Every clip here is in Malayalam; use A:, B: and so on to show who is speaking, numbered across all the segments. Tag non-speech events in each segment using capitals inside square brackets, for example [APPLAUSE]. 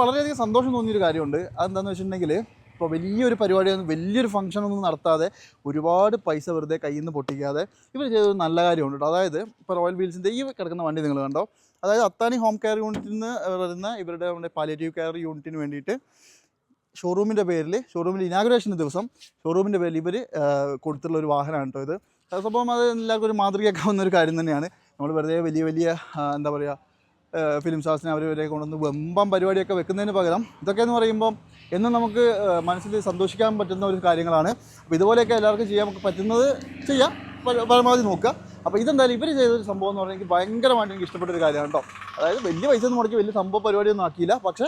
A: വളരെയധികം സന്തോഷം തോന്നിയൊരു കാര്യമുണ്ട്. അതെന്താണെന്ന് വെച്ചിട്ടുണ്ടെങ്കിൽ ഇപ്പോൾ വലിയൊരു പരിപാടിയൊന്നും വലിയൊരു ഫംഗ്ഷൻ ഒന്നും നടത്താതെ ഒരുപാട് പൈസ വെറുതെ കയ്യിൽ നിന്ന് പൊട്ടിക്കാതെ ഇവർ ചെയ്തൊരു നല്ല കാര്യമുണ്ട് കേട്ടോ അതായത് ഇപ്പോൾ റോയൽ വീൽസിന്റെ ഈ കിടക്കുന്ന വണ്ടി നിങ്ങൾ കണ്ടോ? അതായത് അത്താനി ഹോം കെയർ യൂണിറ്റിൽ നിന്ന് വരുന്ന ഇവരുടെ നമ്മുടെ പാലിയേറ്റീവ് കെയർ യൂണിറ്റിന് വേണ്ടിയിട്ട് ഷോറൂമിന്റെ പേരിൽ ഷോറൂമിന്റെ ഇനാഗുറേഷൻ ദിവസം ഷോറൂമിന്റെ പേരിൽ ഇവർ കൊടുത്തിട്ടുള്ള ഒരു വാഹനമാണ് കേട്ടോ ഇത്. സംഭവം അത് എല്ലാവർക്കും ഒരു മാതൃകയാക്കാവുന്ന ഒരു കാര്യം തന്നെയാണ്. നമ്മൾ വെറുതെ വലിയ വലിയ എന്താ പറയുക ഫിലിം സ്റ്റാർസിനെ അവർ ഇവരെ കൊണ്ടുവന്ന് വെമ്പം പരിപാടിയൊക്കെ വെക്കുന്നതിന് പകരം ഇതൊക്കെ എന്ന് പറയുമ്പോൾ എന്നും നമുക്ക് മനസ്സിൽ സന്തോഷിക്കാൻ പറ്റുന്ന ഒരു കാര്യങ്ങളാണ്. അപ്പോൾ ഇതുപോലെയൊക്കെ എല്ലാവർക്കും ചെയ്യാൻ പറ്റുന്നത് ചെയ്യാം. പര- പരമാവധി നോക്കുക. അപ്പോൾ ഇതെന്തായാലും ഇവർ ചെയ്തൊരു സംഭവം എന്ന് പറഞ്ഞാൽ എനിക്ക് ഭയങ്കരമായിട്ട് എനിക്ക് ഇഷ്ടപ്പെട്ട ഒരു കാര്യമാണ് കേട്ടോ. അതായത് വലിയ പൈസ ഒന്നും മുടക്കി വലിയ സംഭവ പരിപാടിയൊന്നും ആക്കിയില്ല. പക്ഷേ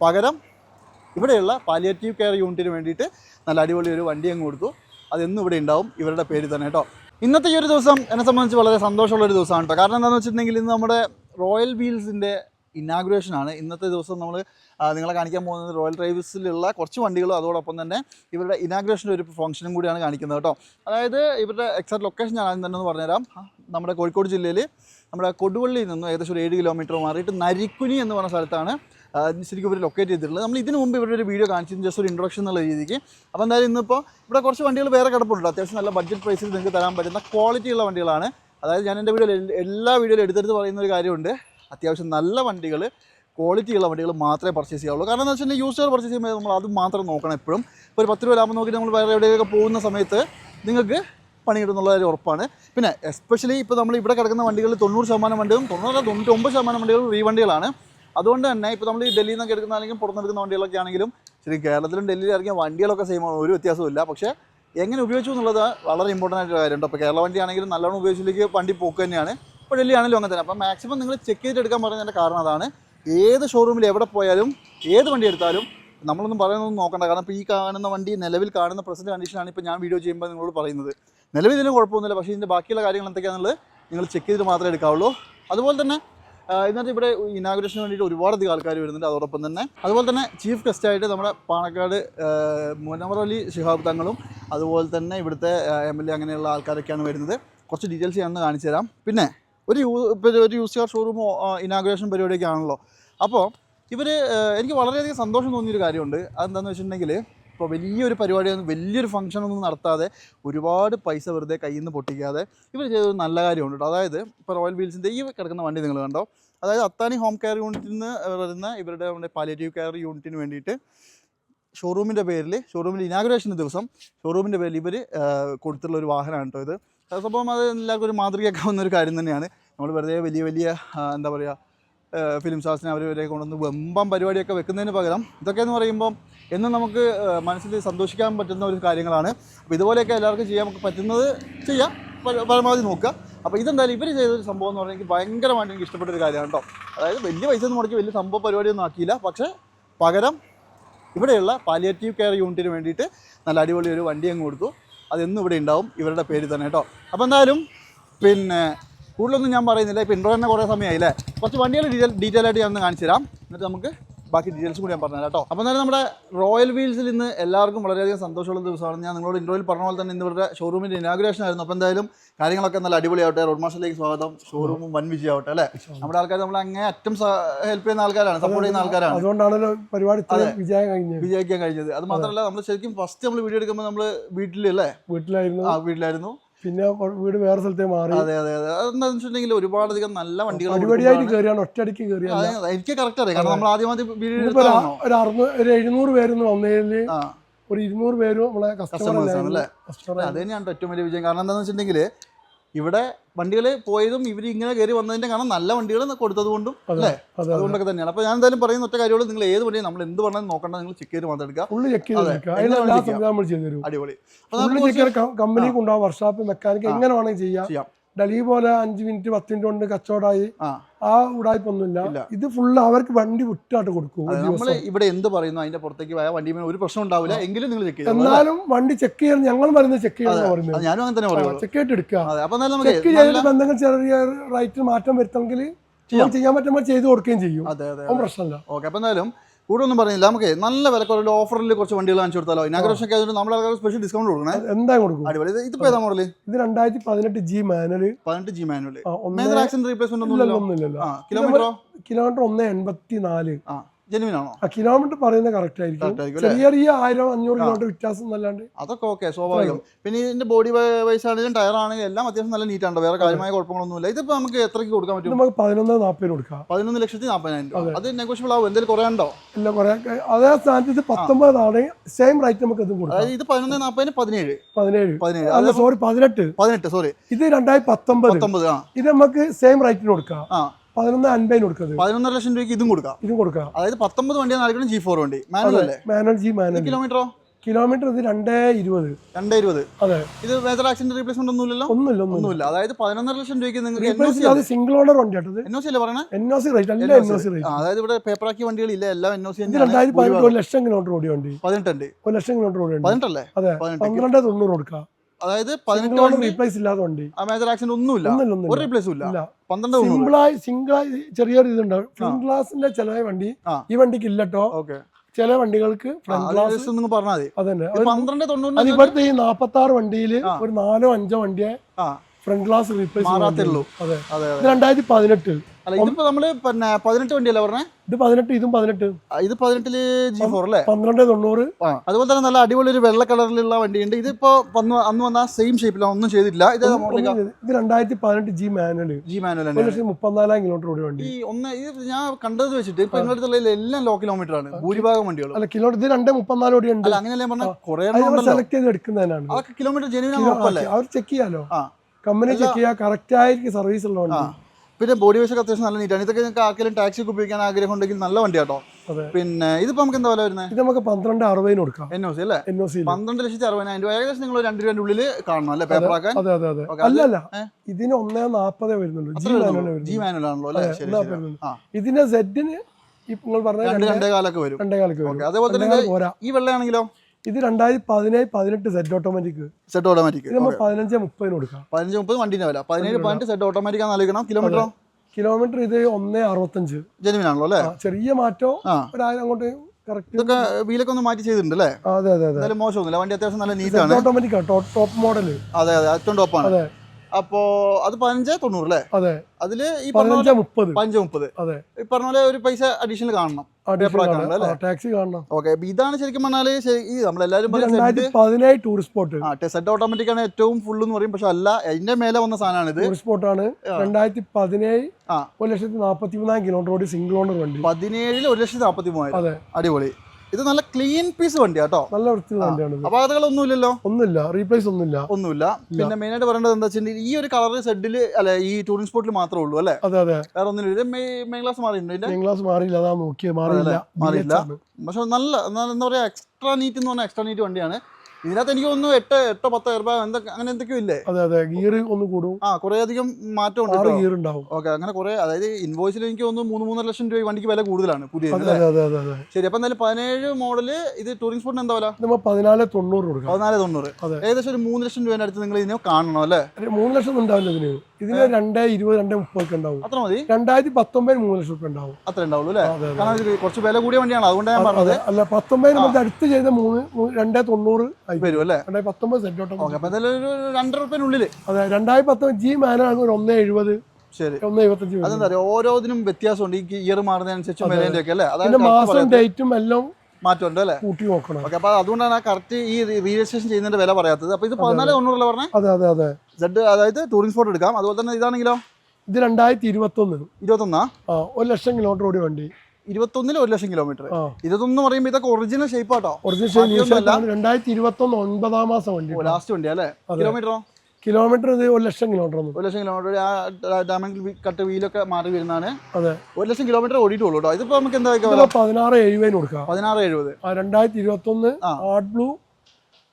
A: പകരം ഇവിടെയുള്ള പാലിയേറ്റീവ് കെയർ യൂണിറ്റിന് വേണ്ടിയിട്ട് നല്ല അടിപൊളി ഒരു വണ്ടി അങ്ങ് കൊടുത്തു. അതെന്നും ഇവിടെ ഉണ്ടാവും. ഇവരുടെ പേര് തന്നെ കേട്ടോ. ഇന്നത്തെ ഈ ഒരു ദിവസം എന്നെ സംബന്ധിച്ച് വളരെ സന്തോഷമുള്ള ഒരു ദിവസമാണ് കേട്ടോ. കാരണം എന്താണെന്ന് വെച്ചിട്ടുണ്ടെങ്കിൽ ഇന്ന് നമ്മുടെ റോയൽ വീൽസിന്റെ ആണ്. ഇന്നത്തെ ദിവസം നമ്മൾ നിങ്ങളെ കാണിക്കാൻ പോകുന്നത് റോയൽ ഡ്രൈവേഴ്സിലുള്ള കുറച്ച് വണ്ടികളും അതോടൊപ്പം തന്നെ ഇവരുടെ ഇനാഗുറേഷന്റെ ഒരു ഫംഗ്ഷനും കൂടിയാണ് കാണിക്കുന്നത് കേട്ടോ. അതായത് ഇവരുടെ എക്സാക്ട് ലൊക്കേഷൻ ഞാൻ ആദ്യം തന്നെ ഒന്ന് പറഞ്ഞുതരാം. നമ്മുടെ കോഴിക്കോട് ജില്ലയിൽ നമ്മുടെ കൊടുവള്ളിയിൽ നിന്നും ഏകദേശം ഒരു ഏഴ് കിലോമീറ്റർ മാറിയിട്ട് നരിക്കുനി എന്ന് പറഞ്ഞ സ്ഥലത്താണ് ശരിക്കും ഇവർ ലൊക്കേറ്റ് ചെയ്തിട്ടുള്ളത്. നമ്മൾ ഇതിനു മുമ്പ് ഇവരുടെ ഒരു വീഡിയോ കാണിച്ചിരുന്നു ജസ്റ്റ് ഒരു ഇൻട്രൊഡക്ഷൻ എന്നുള്ള രീതിക്ക്. അപ്പോൾ എന്തായാലും ഇന്നിപ്പോൾ ഇവിടെ കുറച്ച് വണ്ടികൾ വേറെ കിടപ്പുണ്ട്. അത്യാവശ്യം നല്ല ബഡ്ജറ്റ് പ്രൈസിൽ നിങ്ങൾക്ക് തരാൻ പറ്റുന്ന ക്വാളിറ്റിയുള്ള വണ്ടികളാണ്. അതായത് ഞാൻ എന്റെ വീഡിയോയിൽ എല്ലാ വീഡിയോയിലും എടുത്തെടുത്ത് പറയുന്ന ഒരു കാര്യമുണ്ട്. അത്യാവശ്യം നല്ല വണ്ടികൾ ക്വാളിറ്റി ഉള്ള വണ്ടികൾ മാത്രമേ പർച്ചേസ് ചെയ്യാവുള്ളൂ. കാരണം എന്ന് വെച്ചിട്ടുണ്ടെങ്കിൽ യൂസ് പർച്ചേസ് ചെയ്യുമ്പോൾ നമ്മൾ അത് മാത്രം നോക്കണം എപ്പോഴും. ഇപ്പോൾ ഒരു പത്ത് രൂപ ലാഭം നോക്കി നമ്മൾ വേറെ എവിടെയൊക്കെ പോകുന്ന സമയത്ത് നിങ്ങൾക്ക് പണി കിട്ടുന്നുള്ള ഉറപ്പാണ്. പിന്നെ എസ്പെഷ്യലി ഇപ്പോൾ നമ്മൾ ഇവിടെ കിടക്കുന്ന വണ്ടികളിൽ തൊണ്ണൂറ് ശതമാനം വണ്ടികളും തൊണ്ണൂറ് തൊണ്ണൂറ്റൊമ്പത് ശതമാനം വണ്ടികളും റീവണ്ടികളാണ് അതുകൊണ്ട് തന്നെ ഇപ്പോൾ നമ്മൾ ഈ ഡൽഹിയിൽ നിന്നൊക്കെ എടുക്കുന്ന അല്ലെങ്കിൽ പുറത്തെടുക്കുന്ന വണ്ടികളൊക്കെ ആണെങ്കിലും ശരി കേരളത്തിലും ഡൽഹിയിലും ഇറങ്ങിയ വണ്ടികളൊക്കെ സെയിം ഒരു വ്യത്യാസവും പക്ഷേ എങ്ങനെ ഉപയോഗിച്ചു എന്നുള്ളത് വളരെ ഇമ്പോർട്ടന്റ് ആയിട്ടുള്ള കാര്യമുണ്ട്. അപ്പോൾ കേരള വണ്ടി ആണെങ്കിലും നല്ലോണം ഉപയോഗിച്ചിലേക്ക് വണ്ടി പോക്ക് തന്നെയാണ്. ഇപ്പോൾ ഡൽഹി ആണെങ്കിലും അങ്ങനെ തന്നെ. അപ്പോൾ മാക്സിമം നിങ്ങൾ ചെക്ക് ചെയ്തിട്ട് എടുക്കാൻ പറയുന്നതിന്റെ കാരണം അതാണ്. ഏത് ഷോറൂമിൽ എവിടെ പോയാലും ഏത് വണ്ടി എടുത്താലും നമ്മളൊന്നും പറയുന്നതൊന്നും നോക്കണ്ട. കാരണം ഇപ്പോൾ ഈ കാണുന്ന വണ്ടി നിലവിൽ കാണുന്ന പ്രസന്റ് കണ്ടീഷനാണ് ഇപ്പോൾ ഞാൻ വീഡിയോ ചെയ്യുമ്പോൾ നിങ്ങളോട് പറയുന്നത്. നിലവിൽ ഇതിന് കുഴപ്പമൊന്നുമില്ല. പക്ഷേ ഇതിന്റെ ബാക്കിയുള്ള കാര്യങ്ങൾ എന്തൊക്കെയാണെന്നുള്ളത് നിങ്ങൾ ചെക്ക് ചെയ്തിട്ട് മാത്രമേ എടുക്കാവുള്ളൂ. അതുപോലെ തന്നെ ഇന്നത്തെ ഇവിടെ ഇനാഗുറേഷന് വേണ്ടിയിട്ട് ഒരുപാടധികം ആൾക്കാർ വരുന്നുണ്ട്. അതോടൊപ്പം തന്നെ അതുപോലെ തന്നെ ചീഫ് ഗസ്റ്റായിട്ട് നമ്മുടെ പാണക്കാട് മുനവർ ശിഹാബ് തങ്ങളും അതുപോലെ തന്നെ ഇവിടുത്തെ എം എൽ എ അങ്ങനെയുള്ള ആൾക്കാരൊക്കെയാണ് വരുന്നത്. കുറച്ച് ഡീറ്റെയിൽസ് ഞാൻ കാണിച്ചു തരാം. പിന്നെ ഒരു യൂ ഒരു യൂസ് കാർ ഷോറൂം ഇനാഗുറേഷൻ പരിപാടിയൊക്കെ ആണല്ലോ. അപ്പോൾ ഇവർ എനിക്ക് വളരെയധികം സന്തോഷം തോന്നിയൊരു കാര്യമുണ്ട്. അതെന്താണെന്ന് വെച്ചിട്ടുണ്ടെങ്കിൽ ഇപ്പോൾ വലിയൊരു പരിപാടിയൊന്നും വലിയൊരു ഫംഗ്ഷൻ ഒന്നും നടത്താതെ ഒരുപാട് പൈസ വെറുതെ കയ്യിൽ നിന്ന് പൊട്ടിക്കാതെ ഇവർ ചെയ്തൊരു നല്ല കാര്യമുണ്ട് കേട്ടോ അതായത് ഇപ്പോൾ റോയൽ വീൽസിന്റെ ഈ കിടക്കുന്ന വണ്ടി നിങ്ങൾ കണ്ടോ? അതായത് അത്താനി ഹോം കെയർ യൂണിറ്റിൽ നിന്ന് വരുന്ന ഇവരുടെ പാലിയേറ്റീവ് കെയർ യൂണിറ്റിന് വേണ്ടിയിട്ട് ഷോറൂമിന്റെ പേരിൽ ഷോറൂമിന്റെ ഇനാഗുറേഷൻ ദിവസം ഷോറൂമിന്റെ പേരിൽ ഇവർ കൊടുത്തിട്ടുള്ള ഒരു വാഹനമാണ് കേട്ടോ ഇത്. സംഭവം അത് എല്ലാവർക്കും ഒരു മാതൃകയാക്കാവുന്ന ഒരു കാര്യം തന്നെയാണ്. നമ്മൾ വെറുതെ വലിയ വലിയ എന്താ പറയുക ഫിലിം സ്റ്റാർസിനെ അവർ ഇവരെ കൊണ്ടുവന്ന് വെമ്പം പരിപാടിയൊക്കെ വെക്കുന്നതിന് പകരം ഇതൊക്കെ എന്ന് പറയുമ്പോൾ എന്നും നമുക്ക് മനസ്സിൽ സന്തോഷിക്കാൻ പറ്റുന്ന ഒരു കാര്യങ്ങളാണ്. അപ്പോൾ ഇതുപോലെയൊക്കെ എല്ലാവർക്കും ചെയ്യാൻ പറ്റുന്നത് ചെയ്യാം. പര- പരമാവധി നോക്കുക. അപ്പോൾ ഇതെന്തായാലും ഇവർ ചെയ്തൊരു സംഭവം എന്ന് പറഞ്ഞാൽ എനിക്ക് ഭയങ്കരമായിട്ട് എനിക്ക് ഇഷ്ടപ്പെട്ട ഒരു കാര്യമാണ് കേട്ടോ. അതായത് വലിയ പൈസ ഒന്നും മുടക്കി വലിയ സംഭവ പരിപാടിയൊന്നും ആക്കിയില്ല. പക്ഷേ പകരം ഇവിടെയുള്ള പാലിയേറ്റീവ് കെയർ യൂണിറ്റിന് വേണ്ടിയിട്ട് നല്ല അടിപൊളി ഒരു വണ്ടി അങ്ങ് കൊടുത്തു. അതെന്നും ഇവിടെ ഉണ്ടാവും. ഇവരുടെ പേര് തന്നെ കേട്ടോ. അപ്പോൾ എന്തായാലും പിന്നെ കൂടുതലൊന്നും ഞാൻ പറയുന്നില്ല. ഇപ്പോൾ ഇൻട്രോ തന്നെ കുറേ സമയമായില്ലേ കുറച്ച് വണ്ടികൾ ഡീറ്റെയിൽ ഡീറ്റെയിൽ ആയിട്ട് ഞാൻ ഒന്ന് കാണിച്ചു തരാം. എന്നിട്ട് നമുക്ക് ബാക്കി ഡീറ്റെയിൽസ് കൂടി ഞാൻ പറഞ്ഞുതരാം കേട്ടോ. അപ്പോൾ നമ്മുടെ റോയൽ വീൽസിൽ ഇന്ന് എല്ലാവർക്കും വളരെയധികം സന്തോഷമുള്ള ദിവസമാണ്. ഞാൻ നിങ്ങളോട് ഇൻട്രോയിൽ പറഞ്ഞ പോലെ തന്നെ ഇന്ന് ഇവിടെ ഷോറൂമിന്റെ ഇനാഗ്രേഷൻ ആയിരുന്നു. അപ്പോൾ എന്തായാലും കാര്യങ്ങളൊക്കെ നല്ല അടിപൊളിയാവട്ടെ. റോഡ് മാർഷലിലേക്ക് സ്വാഗതം. ഷോറൂമും വൻ വിജയമാവട്ടെ അല്ലേ? നമ്മുടെ ആൾക്കാർ നമ്മളെ അങ്ങേ അറ്റം ഹെൽപ്പ് ചെയ്യുന്ന ആൾക്കാരാണ് സപ്പോർട്ട് ചെയ്യുന്ന ആൾക്കാരാണ്.
B: അതുകൊണ്ടാണല്ലോ പരിപാടി
A: വിജയിക്കാൻ കഴിഞ്ഞത്. അത് മാത്രമല്ല നമ്മൾ ശരിക്കും ഫസ്റ്റ് നമ്മൾ വീഡിയോ എടുക്കുമ്പോൾ നമ്മൾ വീട്ടിലല്ലേ
B: വീട്ടിലായിരുന്നു.
A: ആ വീട്ടിലായിരുന്നു.
B: പിന്നെ വീട് വേറെ സ്ഥലത്തേ മാറി.
A: അതെ അതെ അതെ. അതെന്താണെന്ന് വെച്ചിട്ടുണ്ടെങ്കിൽ ഒരുപാടധികം നല്ല വണ്ടികൾ
B: അടിപടിയായിട്ട് കയറിയാണ് ഒറ്റയടിക്ക് കയറിയാണ്
A: എനിക്ക് കറക്റ്റ് അറിയാം. കാരണം നമ്മൾ ആദ്യം ആദ്യം
B: വീട് ഒരു അറുന്നൂറ് ഒരു എഴുന്നൂറ് പേരൊന്നും
A: വന്നതിൽ
B: ഒരു ഇരുന്നൂറ് പേരും നമ്മളെ
A: കസ്റ്റമേഴ്സ്
B: കസ്റ്റമർ അല്ലേ?
A: അത് തന്നെയാണ് ഏറ്റവും വലിയ വിജയം. കാരണം എന്താണെന്ന് വെച്ചിട്ടുണ്ടെങ്കിൽ ഇവിടെ വണ്ടികൾ പോയതും ഇവർ ഇങ്ങനെ കയറി വന്നതിന്റെ കാരണം നല്ല വണ്ടികൾ കൊടുത്തത് കൊണ്ടും അല്ലേ? അതുകൊണ്ടൊക്കെ തന്നെയാണ്. അപ്പോൾ ഞാൻ എന്തായാലും പറയുന്ന ഒറ്റ കാര്യമുള്ളൂ നിങ്ങൾ ഏത് വണ്ടിയും നമ്മൾ എന്ത് പറഞ്ഞാലും നോക്കണ്ട നിങ്ങൾ ചെക്ക് ചെയ്ത് മാത്രം എടുക്കുക. അടിപൊളി.
B: കമ്പനിക്ക് ഉണ്ടാവും വർഷാപ്പ് മെക്കാനിക്ക് എങ്ങനെ വേണമെങ്കിൽ ചെയ്യാം. ഡൽഹി പോലെ അഞ്ച് മിനിറ്റ് പത്ത് മിനിറ്റ് കൊണ്ട് കച്ചവടമായി
A: ആ.
B: ഉടായ്പൊന്നുമില്ല. ഇത് ഫുള്ള് അവർക്ക് വണ്ടി വിട്ടാട്ട് കൊടുക്കും
A: നമ്മൾ ഇവിടെ എന്ത് പറയുന്നു? അതിന്റെ പുറത്തേക്ക് പോയാൽ വണ്ടി ഒരു പ്രശ്നം ഉണ്ടാവില്ല. എങ്കിലും നിങ്ങൾ ചെക്ക്
B: എന്നാലും വണ്ടി ചെക്ക് ചെയ്യാൻ ഞങ്ങൾ പറയുന്നത് ചെക്ക് ചെയ്യാന്ന് പറയുന്നത്.
A: ഞാനും അങ്ങനെ തന്നെ പറയുള്ളൂ.
B: ചെക്ക് ചെയ്തിട്ട് എടുക്കുക. ചെക്ക് ചെയ്തിട്ട് എന്തെങ്കിലും ചെറിയ റൈറ്റ് മാറ്റം വരുത്തണമെങ്കിൽ
A: ചെയ്യാം.
B: ചെയ്യാൻ പറ്റുമ്പോൾ ചെയ്ത് കൊടുക്കുകയും ചെയ്യും. അപ്പം പ്രശ്നമില്ല.
A: ഓക്കെ അപ്പോൾ എന്തായാലും കൂടെ പറഞ്ഞില്ല പറയുന്നില്ല. നമുക്ക് നല്ല വിലക്കുറവിൽ ഓഫറിൽ കുറച്ച് വണ്ടികൾ കാണിച്ചു കൊടുത്താലോ? ഇനാഗ്രേഷൻ ഒക്കെ ആയതുകൊണ്ട് നമ്മൾ സ്പെഷ്യൽ ഡിസ്കൗണ്ട് കൊടുക്കണേ.
B: എന്താ കൊടുക്കും.
A: അടിപൊളി. ഇത് ഇതിപ്പോ ഏതാ മോഡൽ
B: ഇത് രണ്ടായിരത്തി പതിനെട്ട് ജി മാനുവൽ
A: പതിനെട്ട് ജി മാനുവൽ
B: ഒന്നേ
A: ആക്സിഡന്റ് റീപ്ലേസ്മെന്റ് ആ കിലോമീറ്ററോ
B: കിലോമീറ്റർ ഒന്ന് എൺപത്തി നാല്
A: ആ. ജെനുവിൻ ആണോ
B: കിലോമീറ്റർ പറയുന്നത് കറക്റ്റ് ആയിരിക്കും? ചെറിയ ചെറിയ ആയിരം അഞ്ഞൂറ് കിലോമീറ്റർ വ്യത്യാസം എന്നല്ലാണ്ട്
A: അതൊക്കെ ഓക്കെ സ്വാഭാവികം. പിന്നെ ഇതിന്റെ ബോഡി വൈസ് ആണെങ്കിലും ടയർ ആണെങ്കിലും എല്ലാം അത്യാവശ്യം നല്ല നീറ്റ് ആണ് വേറെ കാര്യമായ കുഴപ്പങ്ങളൊന്നുമില്ല. ഇതിപ്പോ നമുക്ക് എത്രക്ക് കൊടുക്കാൻ പറ്റും?
B: നമുക്ക് പതിനൊന്ന് നാൽപ്പതിന് കൊടുക്കാം.
A: പതിനൊന്ന് ലക്ഷത്തി നാൽപ്പതിനായിരം രൂപ. അത്. നെഗോഷ്യബിൾ ആവും. എന്തെങ്കിലും കുറയാണ്ടോ
B: ഇല്ല കുറേ അതേ സ്ഥാനത്ത് ഇത് പത്തൊമ്പതാണ് സെയിം റേറ്റ് നമുക്ക് ഇതും കൊടുക്കാം.
A: അതായത് ഇത് പതിനൊന്ന് നാൽപ്പതിന് പതിനേഴ്.
B: പതിനേഴ്.
A: പതിനേഴ്.
B: അല്ല സോറി പതിനെട്ട്.
A: പതിനെട്ട് സോറി
B: ഇത് രണ്ടായിരത്തി പത്തൊമ്പത്.
A: പത്തൊമ്പത്
B: ഇത് നമുക്ക് സെയിം റേറ്റിന് കൊടുക്കാം.
A: ആ.
B: പതിനൊന്ന് അൻപതിന് കൊടുക്കുന്നത്
A: പതിനൊന്നര ലക്ഷം രൂപയ്ക്ക് ഇതും കൊടുക്കാം.
B: ഇതും കൊടുക്കാം.
A: അതായത് പത്തൊമ്പത് വണ്ടി നടക്കുന്നത് ജി ഫോർ വണ്ടി. മാനുവൽ അല്ലേ?
B: മാനുവൽ ജി മാനുവൽ
A: കിലോമീറ്ററോ
B: കിലോമീറ്റർ ഇത് രണ്ടേ ഇരുപത്.
A: രണ്ടേ ഇരുപത്.
B: അതെ.
A: ഇത് വേദർ ആക്സിഡന്റ് റീപ്ലേസ്മെന്റ് ഒന്നുമില്ലല്ലോ?
B: ഒന്നുമില്ല ഒന്നുമില്ല.
A: അതായത് പതിനൊന്നര ലക്ഷം രൂപയ്ക്ക് നിങ്ങൾക്ക്
B: അത് സിംഗിൾ ഓണർ വണ്ടി ആട്ടത്
A: എൻ ഒ സി അല്ലേ പറയണേ?
B: എൻ ഒ സി റേറ്റ് അല്ല എൻ ഒ സി റേറ്റ്
A: അതായത് ഇവിടെ പേപ്പറാക്കി വണ്ടികൾ ഇല്ല എല്ലാം എൻ ഒ സി
B: രണ്ടായിരത്തി പതിനെട്ട് ഒരു ലക്ഷം കിലോമീറ്റർ ഓടിയ വണ്ടി.
A: പതിനെട്ടുണ്ട്
B: ഒരു ലക്ഷം കിലോമീറ്റർ ഓടി
A: പതിനെട്ടല്ലേ?
B: അതെ. പന്ത്രണ്ട് തൊണ്ണൂറ് കൊടുക്കാം.
A: അതായത് പതിനെട്ട്
B: ഓണർ
A: വണ്ടി
B: റീപ്ലേസ് ഇല്ലാത്ത വണ്ടി.
A: മേജർ ആക്സിഡന്റ് ഒന്നുമില്ല. ഒരു റീപ്ലേസും ഇല്ല. പന്ത്രണ്ട്
B: സിംഗിളായി ചെറിയൊരു ഇതുണ്ടാവും ഫ്രണ്ട് ഗ്ലാസിന്റെ ചില വണ്ടി. ഈ വണ്ടിക്ക് ഇല്ലട്ടോ
A: ഓക്കെ.
B: ചില വണ്ടികൾക്ക്
A: പറഞ്ഞാൽ
B: ഇവിടുത്തെ ഈ നാപ്പത്തി ആറ് വണ്ടിയിൽ ഒരു നാലോ അഞ്ചോ വണ്ടിയെ ഫ്രണ്ട് ഗ്ലാസ് റീപ്ലേസ് അതെ. രണ്ടായിരത്തി പതിനെട്ട്
A: അല്ല ഇതിപ്പോ നമ്മൾ പിന്നെ പതിനെട്ട് വണ്ടിയല്ലേ പറഞ്ഞേ?
B: ഇത് പതിനെട്ട് ഇതും പതിനെട്ട്.
A: ഇത് പതിനെട്ടിൽ ജി ഫോർ അല്ലേ?
B: പന്ത്രണ്ട് തൊണ്ണൂറ്.
A: അതുപോലെ തന്നെ നല്ല അടിപൊളി ഒരു വെള്ള കളറിലുള്ള വണ്ടിയുണ്ട്. ഇതിപ്പോ വന്ന് അന്ന് വന്ന സെയിം ഷേപ്പിലാണ് ഒന്നും ചെയ്തില്ല. ഇത്
B: രണ്ടായിരത്തി പതിനെട്ട് ജി മാനുവൽ
A: ജി മാനുവൽ
B: മുപ്പത്തിനാലാം മുപ്പത്തിനാലായിരം കിലോമീറ്റർ വണ്ടി.
A: ഈ ഒന്ന് ഇത് ഞാൻ കണ്ടത് വെച്ചിട്ട് ഇപ്പൊ നിങ്ങളുടെ അടുത്തുള്ള എല്ലാം ലോ കിലോമീറ്റർ ആണ്. ഭൂരിഭാഗം വണ്ടികളും.
B: അല്ല കിലോമീറ്റർ ഇത് രണ്ടേ മുപ്പത്തിനാല് ഓടി ഉണ്ട്
A: അങ്ങനെയല്ലേ കുറെ
B: സെലക്ട് ചെയ്ത് എടുക്കുന്നതിനാണ്.
A: അതൊക്കെ കിലോമീറ്റർ ജെനുവിൻ
B: അവർ ചെക്ക് ചെയ്യാലോ. കമ്പനി ചെക്ക് ചെയ്യാ കറക്റ്റ് ആയിരിക്കും സർവീസ് ഉള്ള വണ്ടി.
A: പിന്നെ ബോഡി വേഷൊക്കെ അത്യാവശ്യം നല്ല നീറ്റാണ് ഇതൊക്കെ നിങ്ങൾക്ക് ആർക്കെങ്കിലും ടാക്സി ഒക്കെ ഉപയോഗിക്കാൻ ആഗ്രഹം ഉണ്ടെങ്കിൽ നല്ല വണ്ടി കേട്ടോ പിന്നെ ഇതിപ്പോ നമുക്ക് എന്താ വില വരുന്നത്
B: ഇത് നമുക്ക് പന്ത്രണ്ട് അറുപതിന് കൊടുക്കാം.
A: എൻ ഒ സി അല്ലേ?
B: എൻ ഒ സി
A: പന്ത്രണ്ട് ലക്ഷത്തി അറുപതിനായിരം രൂപ. ഏകദേശം നിങ്ങൾ രണ്ട് രൂപയുടെ ഉള്ളിൽ കാണണം അല്ലേ? പേപ്പർ
B: ആക്കാൻ അതെ അതെ അല്ല അല്ല ഇതിന് ഒന്നേ നാപ്പതേ വരുന്നുള്ളൂ. ജി മാനുവൽ
A: ആണല്ലോ അല്ലേ?
B: ഇതിന്റെ സെഡിന് നിങ്ങൾ പറഞ്ഞ
A: രണ്ട്
B: രണ്ടേ
A: കാലൊക്കെ വരും.
B: രണ്ടേ കാലൊക്കെ വരും.
A: അതേപോലെ തന്നെ ഈ വെള്ളയാണെങ്കിലോ?
B: ഇത് രണ്ടായിരത്തി പതിനേഴ് പതിനെട്ട് സെറ്റ് ഓട്ടോമാറ്റിക്
A: സെറ്റ് ഓട്ടോമാറ്റിക്
B: ഇത് നമ്മൾ പതിനഞ്ച് മുപ്പതിന് കൊടുക്കാം.
A: പതിനഞ്ച് മുപ്പത് വണ്ടിന്റെ വില. പതിനേഴ് പതിനെട്ട് സെറ്റ് ഓട്ടോമാറ്റിക് ആണ് ആലോചിക്കണം. കിലോമീറ്ററോ
B: കിലോമീറ്റർ ഇത് ഒന്നേ അറുപത്തഞ്ച്.
A: ജനുവിനാണല്ലോ അല്ലേ?
B: ചെറിയ മാറ്റോ? ഒരായിരം അങ്ങോട്ട്
A: ഇതൊക്കെ വീലൊക്കെ ഒന്ന് മാറ്റി ചെയ്തിട്ടുണ്ട് അല്ലേ?
B: അതെ അതെ അതെ.
A: മോശമൊന്നുമില്ല. വണ്ടി അത്യാവശ്യം നല്ല നീറ്റ് ആണ്.
B: ഓട്ടോമാറ്റിക് ടോപ്പ് മോഡൽ
A: അതെ അതെ. ഏറ്റവും ടോപ്പാണ് അപ്പോ അത് പതിനഞ്ച് തൊണ്ണൂറ് അല്ലേ?
B: അതെ.
A: അതിൽ ഈ പറഞ്ഞ
B: മുപ്പത്.
A: പതിനഞ്ച് മുപ്പത്.
B: അതെ.
A: ഈ പറഞ്ഞ പോലെ ഒരു പൈസ അഡീഷണൽ കാണണം?
B: ടാക്സി കാണണം.
A: ഓക്കെ ഇതാണ് ശരിക്കും ഈ നമ്മളെല്ലാരും
B: പതിനേഴ് ടൂറിസ്റ്റ് സ്പോട്ട്
A: ഓട്ടോമാറ്റിക് ആണ് ഏറ്റവും ഫുൾ എന്ന് പറയും. പക്ഷെ അല്ല അതിന്റെ മേലെ വന്ന സാധനമാണ് ഇത്.
B: ടൂറിസ്റ്റ് ആണ്. രണ്ടായിരത്തി പതിനേഴ് ഒരു ലക്ഷത്തി നാപ്പത്തി മൂന്നായിരം കിലോമീറ്റർ ഓടി സിംഗിൾ ഓണർ വണ്ടി.
A: പതിനേഴിൽ ഒരു ലക്ഷത്തി നാപ്പത്തി മൂവായിരം അടിപൊളി. ഇത് നല്ല ക്ലീൻ പീസ് വണ്ടിയാ കേട്ടോ
B: നല്ല വൃത്തിയുള്ള വണ്ടിയാണ് ഇത്.
A: അപാകതകളൊന്നുമില്ലല്ലോ?
B: ഒന്നുമില്ല റീപ്ലേസ് ഒന്നുമില്ല.
A: ഒന്നുമില്ല. പിന്നെ മെയിൻ ആയിട്ട് പറയേണ്ടത് എന്താ വെച്ചിട്ടുണ്ടെങ്കിൽ ഈ ഒരു കളർ സെഡിൽ അല്ലെ ഈ ടൂറിംഗ് സ്പോട്ടിൽ മാത്രമേ ഉള്ളൂ അല്ലേ?
B: അതെ അതെ.
A: വേറെ ഒന്നും ഇത് മെയിൻ ക്ലാസ് മാറിയിട്ടുണ്ട് ഇതിന്റെ?
B: മെയിൻ ക്ലാസ് മാറിയില്ല അതാ നോക്കിയത് മാറിയില്ല.
A: മാറിയില്ല.
B: BH ആണ്.
A: പക്ഷെ നല്ല എന്താ പറയാ എക്സ്ട്രാ നീറ്റ് എന്ന് പറഞ്ഞാൽ എക്സ്ട്രാ നീറ്റ് വണ്ടിയാണ്. ഇതിനകത്ത് എനിക്ക് ഒന്ന് എട്ട് എട്ടോ പത്തോ എയർ ബാഗ് എന്തൊക്കെ അങ്ങനെ എന്തൊക്കെയോ ഇല്ലേ?
B: അതെ അതെ. ഗിയർ ഒന്ന് കൂടും.
A: ആ കുറേ അധികം മാറ്റം ഉണ്ട്
B: ആറ്
A: കേട്ടോ
B: ഗിയർ ഉണ്ടാവും.
A: ഓക്കെ അങ്ങനെ കുറെ അതായത് ഇൻവോയ്സിൽ എനിക്ക് ഒന്ന് മൂന്ന് മൂന്നര ലക്ഷം രൂപ ഈ വണ്ടിക്ക് വില കൂടുതലാണ് പുതിയ
B: അതെ അതെ അതെ അതെ അതെ.
A: ശരി അപ്പൊ എന്തായാലും പതിനേഴ് മോഡൽ ഇത് ടൂറിംഗ് സ്പോട്ടിന് എന്താ വില?
B: നമ്മൾ പതിനാല് തൊണ്ണൂറ് കൊടുക്കാം.
A: പതിനാല് തൊണ്ണൂറ്.
B: അതെ.
A: ഏകദേശം ഒരു മൂന്ന് ലക്ഷം രൂപ അടുത്ത് നിങ്ങൾ ഇതിനെ കാണണം അല്ലേ?
B: ഒരു മൂന്ന് ലക്ഷം ഉണ്ടാവില്ല ഇതിന്. ഇതിന് രണ്ടേ ഇരുപത് രണ്ടേ മുപ്പതൊക്കെ ഉണ്ടാവും.
A: അത്ര മതി?
B: രണ്ടായിരത്തി പത്തൊമ്പതിന് മൂന്ന് ലക്ഷം റുപ്യ ഉണ്ടാവും.
A: അത്ര ഉണ്ടാവുള്ളൂ അല്ലേ? കുറച്ച് വില കൂടിയ വണ്ടിയാണ്. അതുകൊണ്ടാണ് ഞാൻ പറഞ്ഞത്.
B: അതെ അല്ല പത്തൊമ്പതിന് നമ്മൾ അടുത്ത് ചെയ്ത മൂന്ന് രണ്ടേ തൊണ്ണൂറ് ആയി.
A: വരും അല്ലേ?
B: രണ്ടായിരത്തി പത്തൊമ്പത് സെറ്റ് ഓട്ടം
A: രണ്ടര റുപ്യനുള്ളിൽ
B: അതെ രണ്ടായിരത്തി പത്തൊമ്പത് ജി മാനാണ് ഒരു ഒന്ന് എഴുപത്
A: ശരി. അതെന്താ പറയുക ഓരോന്നിനും വ്യത്യാസമുണ്ട്. ഈ ഇയർ മാറുന്നതിനനുസരിച്ച് വിലേന്റെ ഒക്കെ അല്ലേ?
B: പിന്നെ
A: അതായത്
B: മാസം ഡേറ്റും എല്ലാം
A: മാറ്റമുണ്ട് അല്ലേ?
B: കൂട്ടി നോക്കണം.
A: ഓക്കെ അപ്പൊ അതുകൊണ്ടാണ് കറക്റ്റ് ഈ രജിസ്ട്രേഷൻ ചെയ്യുന്നതിന്റെ വില പറയാത്തത്. അപ്പൊ ഇത് പതിനാല് തൊണ്ണൂറല്ലേ പറഞ്ഞേ?
B: അതെ അതെ അതെ.
A: സെഡ് അതായത് ടൂറിംഗ് സ്പോട്ട് എടുക്കാം. അതുപോലെ തന്നെ ഇതാണെങ്കിലോ?
B: ഇത് രണ്ടായിരത്തി ഇരുപത്തൊന്ന്?
A: ഇരുപത്തൊന്നാ
B: ഒരു ലക്ഷം കിലോമീറ്റർ ഓടിയ വണ്ടി.
A: ഇരുപത്തൊന്നിൽ ഒരു ലക്ഷം കിലോമീറ്റർ ഇരുപത്തൊന്ന് പറയുമ്പോൾ ഇതൊക്കെ ഒറിജിനൽ ഷേപ്പ് ആട്ടോ.
B: ഒറിജിനൽ രണ്ടായിരത്തി ഇരുപത്തൊന്ന് ഒൻപതാം മാസം വണ്ടി
A: ലാസ്റ്റ് വണ്ടി അല്ലേ? കിലോമീറ്ററോ
B: കിലോമീറ്റർ ഇത് ഒരു ലക്ഷം കിലോമീറ്റർ ഒന്നും
A: ഒരു ലക്ഷം കിലോമീറ്റർ ആ ഡാമിൽ കട്ട് വീലൊക്കെ മാറി വരുന്നതാണ്.
B: അതെ.
A: ഒരു ലക്ഷം കിലോമീറ്റർ ഓടിയിട്ടുള്ളൂ കേട്ടോ. ഇതിപ്പോ നമുക്ക് എന്താ
B: വെക്കാം? പതിനാറ് എഴുപതിന് കൊടുക്കാം.
A: പതിനാറ് എഴുപത്.
B: രണ്ടായിരത്തി ഇരുപത്തി
A: ഒന്ന്
B: AdBlue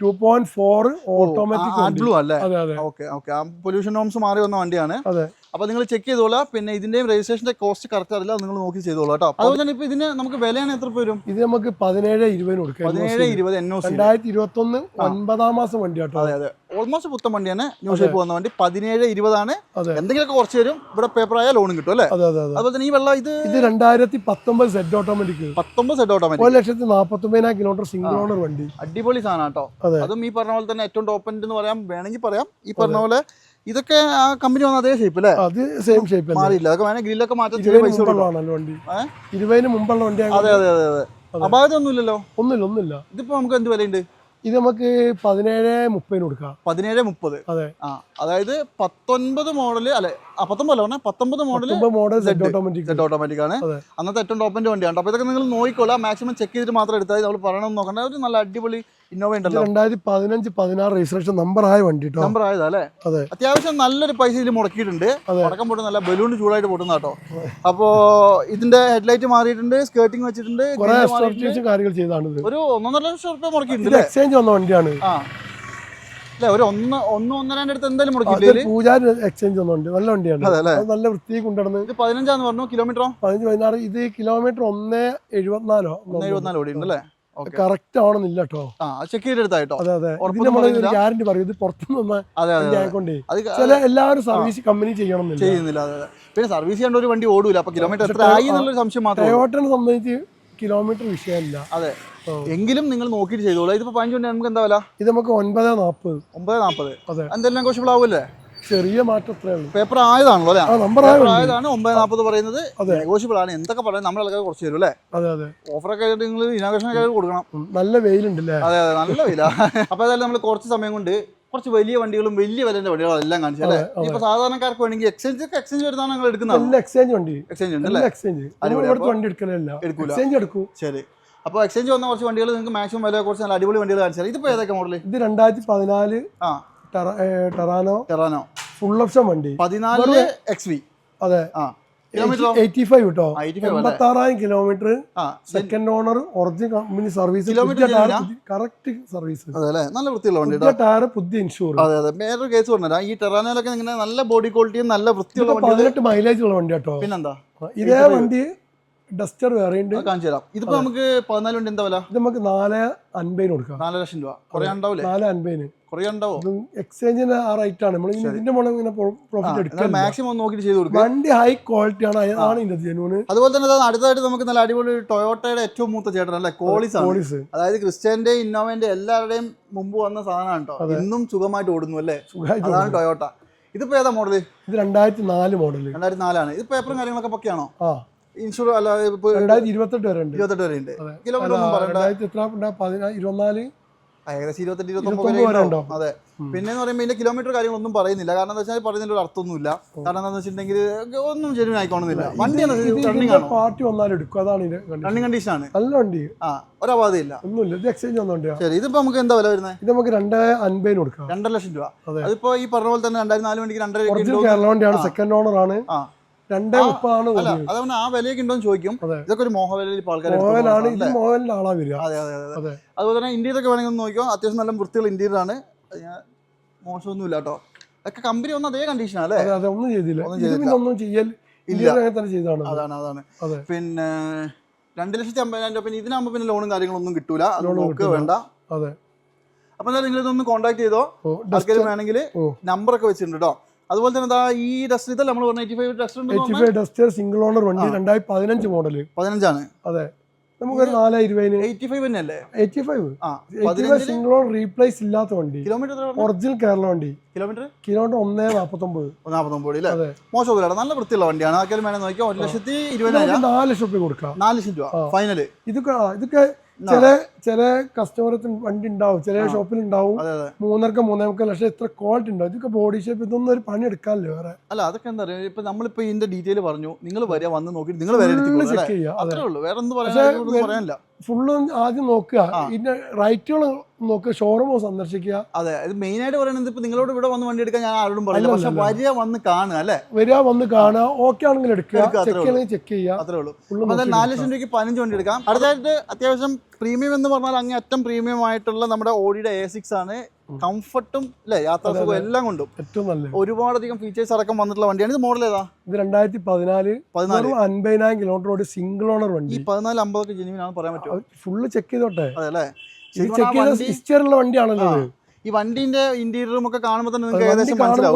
B: two point four automatic
A: AdBlue അല്ലേ?
B: അതെ അതെ.
A: Okay okay. ആ പൊല്യൂഷൻ നോംസ് മാറി വന്ന വണ്ടിയാണ്.
B: അതെ.
A: അപ്പോൾ നിങ്ങൾ ചെക്ക് ചെയ്തോളാം. പിന്നെ ഇതിന്റെയും രജിസ്ട്രേഷന്റെ കോസ്റ്റ് കറക്റ്റ് അറിയില്ല നിങ്ങൾ നോക്കി ചെയ്തോളാം കേട്ടോ. അതുപോലെ തന്നെ ഇപ്പൊ ഇതിന് നമുക്ക് വിലയാണ് എത്ര രൂപ വരും?
B: ഇത് നമുക്ക് പതിനേഴ് ഇരുപതിന് കൊടുക്കാം.
A: പതിനേഴ് ഇരുപത് എൻ ഒ സി
B: രണ്ടായിരത്തി ഇരുപത്തൊന്ന് ഒൻപതാം മാസം വണ്ടി കേട്ടോ.
A: അതെ അതെ. ഓൾമോസ്റ്റ് പുത്തൻ വണ്ടിയാണ്. ന്യൂ ഷേപ്പ് വന്ന വണ്ടി. പതിനേഴ് ഇരുപതാണ്. എന്തെങ്കിലുമൊക്കെ കുറച്ച് തരും. ഇവിടെ പേപ്പർ ആയാൽ ലോണും കിട്ടും അല്ലേ?
B: അതെ അതെ അതെ.
A: അതുപോലെ തന്നെ ഈ വെള്ളം ഇത്
B: ഇത് രണ്ടായിരത്തി പത്തൊമ്പത് സെറ്റ് ഓട്ടോമാറ്റിക്
A: പത്തൊമ്പത് സെറ്റ് ഓട്ടോമാറ്റിക്
B: ഒരു ലക്ഷത്തി ഒമ്പതിനായിരം കിലോമീറ്റർ സിംഗിൾ ഓണർ വണ്ടി.
A: അടിപൊളി സാധനം കേട്ടോ.
B: അതും.
A: ഈ പറഞ്ഞ പോലെ തന്നെ ഏറ്റവും ടോപ്പ് എന്ന് പറയാം. വേണമെങ്കിൽ പറയാം. ഈ പറഞ്ഞ പോലെ ഇതൊക്കെ ആ കമ്പനി വന്ന അതേ ഷേപ്പ് അല്ലേ
B: അത് സെയിം ഷേപ്പ്
A: മാറിയില്ല. അതൊക്കെ വേണേ ഗ്രില്ലൊക്കെ മാറ്റാൻ ചെറിയ പൈസ കൊടുക്കും
B: മുമ്പുള്ളതാണല്ലോ വണ്ടി? ഇരുപതിന് മുമ്പുള്ള വണ്ടി
A: അതെ അതെ അതെ അതെ. അപാകത ഒന്നുമില്ലല്ലോ
B: ഒന്നുമില്ല ഒന്നുമില്ല.
A: ഇതിപ്പോ നമുക്ക് എന്ത് വിലയുണ്ട്?
B: ഇത് നമുക്ക് പതിനേഴ് മുപ്പതിന് കൊടുക്കാം.
A: പതിനേഴ് മുപ്പത്.
B: അതെ.
A: ആ അതായത് പത്തൊൻപത് മോഡൽ അല്ലെ ആ, പത്തൊമ്പത് അല്ല പത്തൊമ്പത്
B: model model set automatic
A: set automatic ആണ്. അന്നത്തെ ഏറ്റവും ടോപ്പിന്റെ വണ്ടിയാണ്. അപ്പൊ ഇതൊക്കെ നിങ്ങൾ നോക്കിക്കോളാം. മാക്സിമം ചെക്ക് ചെയ്തിട്ട് മാത്രം എടുത്താൽ നമ്മൾ പറയണമെന്ന് നോക്കണ്ട. ഒരു നല്ല അടിപൊളി ഇന്നോവ ഉണ്ടല്ലോ.
B: രണ്ടായിരത്തി പതിനഞ്ച് പതിനാറ് രജിസ്ട്രേഷൻ നമ്പർ ആയ വണ്ടി
A: നമ്പർ ആയതല്ലേ അല്ലേ?
B: അതെ.
A: അത്യാവശ്യം നല്ലൊരു പൈസ ഇതിൽ മുടക്കിയിട്ടുണ്ട്. മുടക്കം പോട്ട് നല്ല ബലൂൺ ചൂടായിട്ട് പൊട്ടുന്ന കേട്ടോ. അപ്പോ ഇതിന്റെ ഹെഡ്ലൈറ്റ് മാറിയിട്ടുണ്ട് സ്കേർട്ടിങ് വെച്ചിട്ടുണ്ട് ഒരു ഒന്നൊന്നര ലക്ഷം റുപ്യ മുടക്കിയിട്ടുണ്ട്
B: എക്സ്ചേഞ്ച് വന്ന വണ്ടിയാണ്.
A: ആ. ഒരു ഒന്ന് ഒന്ന് ഒന്നരന്റെ അടുത്ത് എന്തായാലും
B: അത്
A: മുടക്കിയില്ലേ
B: പൂജാരി എക്സ്ചേഞ്ച് ഒന്നുണ്ട് നല്ല വണ്ടിയാണ് നല്ല വൃത്തി കൊണ്ടുവന്ന്
A: ഇത് പതിനഞ്ചാന്ന് പറഞ്ഞു. കിലോമീറ്ററോ?
B: പതിനഞ്ച് പതിനാറ് ഇത് കിലോമീറ്റർ ഒന്ന് എഴുപത്തിനാലോ?
A: ഒന്ന് ഓടി
B: കറക്റ്റ് ആവണമെന്നില്ല കേട്ടോ.
A: ആ ചെക്ക് ചെയ്തെടുത്തായിട്ടോ?
B: അതെ? ഗ്യാരണ്ടി പറയും. ഇത് പുറത്തുനിന്ന് ആയിക്കൊണ്ടേ. ചില എല്ലാവരും സർവീസ് കമ്പനി ചെയ്യണമെന്നില്ല.
A: ചെയ്യുന്നില്ല പിന്നെ സർവീസ് ചെയ്യേണ്ട ഒരു വണ്ടി ഓടൂല. അപ്പൊ കിലോമീറ്റർ എത്ര ആയി എന്നുള്ളൊരു സംശയം മാത്രം.
B: ടയോട്ടനെ സംബന്ധിച്ച് കിലോമീറ്റർ വിഷയമല്ല.
A: അതെ. എങ്കിലും നിങ്ങൾ നോക്കിയിട്ട് ചെയ്തോളൂ. ഇതിപ്പോ പതിനഞ്ച് മണി നമുക്ക് എന്താ വില?
B: ഇത് നമുക്ക് ഒൻപത് നാൽപ്പത്
A: ഒമ്പത് നാൽപ്പത്
B: അതെ.
A: എന്തെങ്കിലും നെഗോഷ്യബിൾ ആവുമല്ലേ?
B: ചെറിയ മാറ്റംത്രേ ഉള്ളൂ.
A: പേപ്പർ ആയതാണല്ലോ അല്ലേ?
B: നമ്പർ
A: ആയതാണ് ഒമ്പത് നാൽപ്പത് പറയുന്നത്. നെഗോഷ്യബിൾ ആണ്. എന്തൊക്കെ പറയുന്നത് നമ്മുടെ ആൾക്കാർ കുറച്ച് തരും അല്ലേ?
B: അതെ അതെ.
A: ഓഫറൊക്കെ ആയിട്ട് നിങ്ങൾ ഇനാഗ്രേഷൻ ഒക്കെ കൊടുക്കണം.
B: നല്ല വെയിലുണ്ടല്ലേ
A: അതെ അതെ. നല്ല വില [LAUGHS] അപ്പൊ ഏതായാലും നമ്മൾ കുറച്ച് സമയം കൊണ്ട് കുറച്ച് വലിയ വണ്ടികളും വലിയ വിലന്റെ വണ്ടികളും എല്ലാം കാണിച്ചു അല്ലേ? ഇപ്പൊ സാധാരണക്കാർക്ക് വേണമെങ്കിൽ എക്സ്ചേഞ്ച് ഒക്കെ എക്സ്ചേഞ്ച് വരുന്നതാണ് നിങ്ങൾ
B: എടുക്കുന്നത്. എക്സ്ചേഞ്ച് വണ്ടി.
A: എക്സ്ചേഞ്ച് ഉണ്ട് അല്ലേ?
B: എക്സ്ചേഞ്ച് വണ്ടി എടുക്കലല്ല.
A: എടുക്കൂല.
B: എക്സ്ചേഞ്ച് എടുക്കൂ.
A: ശരി. അപ്പോൾ എക്സ്ചേഞ്ച് വന്ന കുറച്ച് വണ്ടികൾ നിങ്ങൾക്ക് മാക്സിമം വില കുറച്ച് നല്ല അടിപൊളി വണ്ടികൾ കാണിച്ചാൽ ഇതിപ്പോ ഏതൊക്കെ മോഡൽ
B: ഇത് രണ്ടായിരത്തി പതിനാല്
A: ആ
B: ടെറാനോ?
A: ടെറാനോ.
B: ഫുൾ ഓപ്ഷൻ വണ്ടി.
A: പതിനാല് എക്സ് വി
B: അതെ.
A: ആ.
B: എയ്റ്റി ഫൈവ് കേട്ടോ
A: ആ, 85 അല്ലേ?
B: എൺപത്തി ആറായിരം kilometre second owner original company service? Correct service
A: നല്ല വൃത്തിയുള്ള വണ്ടി
B: ടയർ പുതിയ ഇൻഷുർ
A: അതെ അതെ. വേറൊരു കേസ് പറഞ്ഞുതരാം. ഈ ടെറാനയിലൊക്കെ ഇങ്ങനെ നല്ല ബോഡി ക്വാളിറ്റിയും നല്ല വൃത്തിയുള്ള
B: പതിനെട്ട് മൈലേജ് ഉള്ള വണ്ടി കേട്ടോ
A: പിന്നെന്താ?
B: ഇതേ വണ്ടി ഡസ്റ്റർ വേറെ ഉണ്ട്
A: കാണിച്ചു തരാം. ഇതിപ്പോ നമുക്ക് പതിനാല് ഉണ്ട് എന്താ വില?
B: ഇത് നമുക്ക് നാല് അൻപതിന് കൊടുക്കാം.
A: നാല് ലക്ഷം രൂപ. കുറേ ഉണ്ടാവൂലേ
B: നാല് അൻപതിന്.
A: കുറേ ഉണ്ടാവോ?
B: എക്സ്ചേഞ്ചിന് ആ റേറ്റ് ആണ്. നമ്മൾ ഇതിന്റെ മുകളിൽ ഇങ്ങനെ പ്രോഫിറ്റ് എടുക്കാം
A: മാക്സിമം നോക്കിയിട്ട് ചെയ്ത് കൊടുക്കും.
B: വണ്ടി ഹൈ ക്വാളിറ്റി ആണ്. അതാണ് ഇതിന്റെ ജനുവിന്
A: അതുപോലെ തന്നെ അടുത്തതായിട്ട് നമുക്ക് നല്ല അടിപൊളി ടൊയോട്ടയുടെ ഏറ്റവും മൂത്ത ചേട്ടൻ അല്ലേ? കോളിസ്
B: പോളിസ്
A: അതായത് ക്രിസ്ത്യന്റെ ഇന്നോവന്റെ എല്ലാവരുടെയും മുമ്പ് വന്ന സാധനമാണ് കേട്ടോ. ഇന്നും സുഖമായിട്ട് ഓടുന്നു അല്ലേ?
B: സുഖമായിട്ട്
A: അതാണ് ടൊയോട്ട ഇതിപ്പോ ഏതാ മോഡൽ
B: ഇത് രണ്ടായിരത്തി നാല് മോഡൽ
A: രണ്ടായിരത്തി നാലാണ് ഇത് പേപ്പറും കാര്യങ്ങളൊക്കെ പൊക്കെയാണോ? ഇൻഷുർ അല്ല ഇപ്പൊ
B: രണ്ടായിരത്തി ഇരുപത്തെട്ട് വരെ ഉണ്ട്.
A: ഇരുപത്തെട്ട് വരെ ഉണ്ട്. കിലോമീറ്റർ ഒന്നും പറയണ്ട.
B: എത്ര ഇരുപത്തിനാല്?
A: ഏകദേശം ഇരുപത്തെട്ട് ഇരുപത്തൊമ്പത് അതെ. പിന്നെ പറയുമ്പോൾ ഇതിന്റെ കിലോമീറ്റർ കാര്യങ്ങളൊന്നും പറയുന്നില്ല. കാരണം എന്താ വെച്ചാൽ പറയുന്നതിൽ ഒരു അർത്ഥമൊന്നുമില്ല. കാരണം എന്താ വെച്ചിട്ടുണ്ടെങ്കിൽ ഒന്നും ജെനുവിൻ ആയിക്കോണമെന്നില്ല വണ്ടി
B: പാർട്ടി വന്നാലും എടുക്കും. അതാണ്
A: റണ്ണിങ് കണ്ടീഷൻ ആണ്.
B: നല്ല വണ്ടി
A: ആ ഒരപാതയില്ല
B: ഒന്നുമില്ല. ഇത് എക്സ്ചേഞ്ച്
A: ശരി ഇതിപ്പോ നമുക്ക് എന്താ വില വരുന്നത്
B: ഇത് നമുക്ക് രണ്ട് അൻപതിന് കൊടുക്കാം.
A: രണ്ടര ലക്ഷം രൂപ.
B: അതെ.
A: അതിപ്പോ ഈ പറഞ്ഞ പോലെ തന്നെ രണ്ടായിരത്തി നാല് മണിക്ക് രണ്ടര ലക്ഷം?
B: കേരള വണ്ടിയാണ്. സെക്കൻഡ് ഓണർ ആണ്.
A: ആ.
B: രണ്ടേ മുപ്പതാണ്
A: അല്ല അതവന് ആ വിലയൊക്കെ ഉണ്ടോന്ന് ചോദിക്കും. ഇതൊക്കെ ഒരു മോഹവിലയിൽ ആൾക്കാർ
B: ഇത് മോഹനിന്റെ ആളാ വരിക.
A: അതെ അതെ അതെ.
B: അതെ.
A: അതുപോലെ തന്നെ ഇന്ത്യയിലൊക്കെ വേണമെങ്കിൽ ഒന്ന് നോക്കിയോ അത്യാവശ്യം നല്ല വൃത്തിയുള്ള ഇന്ത്യയിലാണ് മോശമൊന്നുമില്ല കേട്ടോ. അതൊക്കെ കമ്പനി ഒന്നും അതേ കണ്ടീഷനാ അല്ലേ?
B: അതെ ഒന്നും ചെയ്തില്ല.
A: ഒന്നും
B: ചെയ്യൽ ചെയ്താണ്
A: അതാണ് അതാണ്. പിന്നെ രണ്ട് ലക്ഷത്തി അമ്പതിനായിരം രൂപ. പിന്നെ ഇതിനാകുമ്പോൾ പിന്നെ ലോണും കാര്യങ്ങളൊന്നും കിട്ടൂല. അത് നോക്കുക. വേണ്ട.
B: അതെ.
A: അപ്പൊ എന്തായാലും നിങ്ങൾ ഇതൊന്ന് കോൺടാക്ട് ചെയ്തോ ആർക്കെങ്കിലും വേണമെങ്കിൽ. നമ്പറൊക്കെ വെച്ചിട്ടുണ്ട് കേട്ടോ. അതുപോലെ തന്നെ ഈ ഡസ്റ്റർ ഇതല്ല നമ്മൾ eighty five Duster
B: eighty five Duster single owner വണ്ടി രണ്ടായിരത്തി പതിനഞ്ച് മോഡൽ
A: പതിനഞ്ചാണ്.
B: അതെ. നമുക്കൊരു നാലായിരം രൂപ
A: എയ്റ്റി ഫൈവ് തന്നെ അല്ലേ
B: എയ്റ്റി ഫൈവ്
A: ആ
B: എയ്റ്റി ഫൈവ്
A: പതിനഞ്ചിന്
B: സിംഗിൾ ഓൺ റീപ്ലേസ് ഇല്ലാത്ത വണ്ടി.
A: കിലോമീറ്റർ?
B: ഒറിജിനൽ കേരള വണ്ടി.
A: കിലോമീറ്റർ
B: കിലോമീറ്റർ ഒന്നേ നാപ്പത്തൊമ്പത്.
A: അല്ലേ?
B: അതെ.
A: നല്ല വൃത്തിയുള്ള വണ്ടിയാണ്. ഒരു ലക്ഷത്തി ഇരുപതിനായിരം.
B: നാല് ലക്ഷം രൂപ കൊടുക്കാം.
A: നാല് ലക്ഷം രൂപ ഫൈനൽ
B: ഇതൊക്കെ ഇതൊക്കെ ചില ചില കസ്റ്റമറത്തിന് വണ്ടി ഉണ്ടാവും ചില ഷോപ്പിൽ ഉണ്ടാവും മൂന്നർക്ക് മൂന്നേമുക്കാൽ ലക്ഷം എത്ര ക്വാളിറ്റി ഉണ്ടാവും. ഇതൊക്കെ ബോഡി ഷേപ്പ് ഇതൊന്നും ഒരു പണി എടുക്കാമല്ലോ വേറെ.
A: അല്ല അതൊക്കെ എന്താ പറയുക ഇപ്പൊ നമ്മളിപ്പോ ഇതിന്റെ ഡീറ്റെയിൽ പറഞ്ഞു. നിങ്ങൾ വരിക വന്ന് നോക്കി നിങ്ങൾ വരെ അത്രേ ഉള്ളൂ. വേറെ ഒന്നും പറയാനില്ല.
B: ഫുള്ള് ആദ്യം നോക്കുക. ഇതിന്റെ റൈറ്റുകൾ നോക്കുക ഷോറൂമോ സന്ദർശിക്കുക.
A: അതെ ഇത് മെയിൻ ആയിട്ട് പറയുന്നത് ഇപ്പൊ നിങ്ങളോട് ഇവിടെ വന്ന് വണ്ടി എടുക്കാൻ ഞാൻ ആരോടും പറയില്ല. പക്ഷെ വരിക വന്ന് കാണുക അല്ലെ?
B: വരിക വന്ന് കാണുക ഓക്കെ ആണെങ്കിൽ എടുക്കുക. ചെക്ക് ചെക്ക് ചെയ്യുക.
A: അത്രേ ഉള്ളൂ. നാല് ലക്ഷം രൂപയ്ക്ക് പതിനഞ്ച് വണ്ടി എടുക്കാം. അടുത്തായിട്ട് അത്യാവശ്യം പ്രീമിയം എന്ന് പറഞ്ഞാൽ അങ്ങേ അറ്റം പ്രീമിയം ആയിട്ടുള്ള നമ്മുടെ ഓഡിയുടെ എ സിക്സ് ആണ്. കംഫർട്ടും അല്ലേ യാത്രാ സുഖം എല്ലാം കൊണ്ടും.
B: ഏറ്റവും നല്ല
A: ഒരുപാടധികം ഫീച്ചേഴ്സ് അടക്കം വന്നിട്ടുള്ള വണ്ടിയാണ്. ഇത് മോഡൽ ഏതാ?
B: ഇത് രണ്ടായിരത്തി പതിനാല്.
A: പതിനാല്
B: അൻപതിനായിരം കിലോമീറ്റർ ഓടി സിംഗിൾ ഓണർ വണ്ടി.
A: ഈ
B: വണ്ടി
A: പതിനാല് അമ്പതൊക്കെ ജെനുവിൻ ആണെന്ന് പറയാൻ പറ്റും
B: ഫുള്ള് ചെക്ക് ചെയ്തോട്ടെ.
A: അതെ അല്ലേ?
B: ചെക്ക് ചെയ്ത
A: വണ്ടി-
B: ഹിസ്റ്ററിയുള്ള വണ്ടിയാണല്ലോ
A: ഈ വണ്ടിന്റെ ഇന്റീരിയറും ഒക്കെ കാണുമ്പോൾ തന്നെ നിങ്ങൾക്ക് ഏകദേശം മനസ്സിലാവും.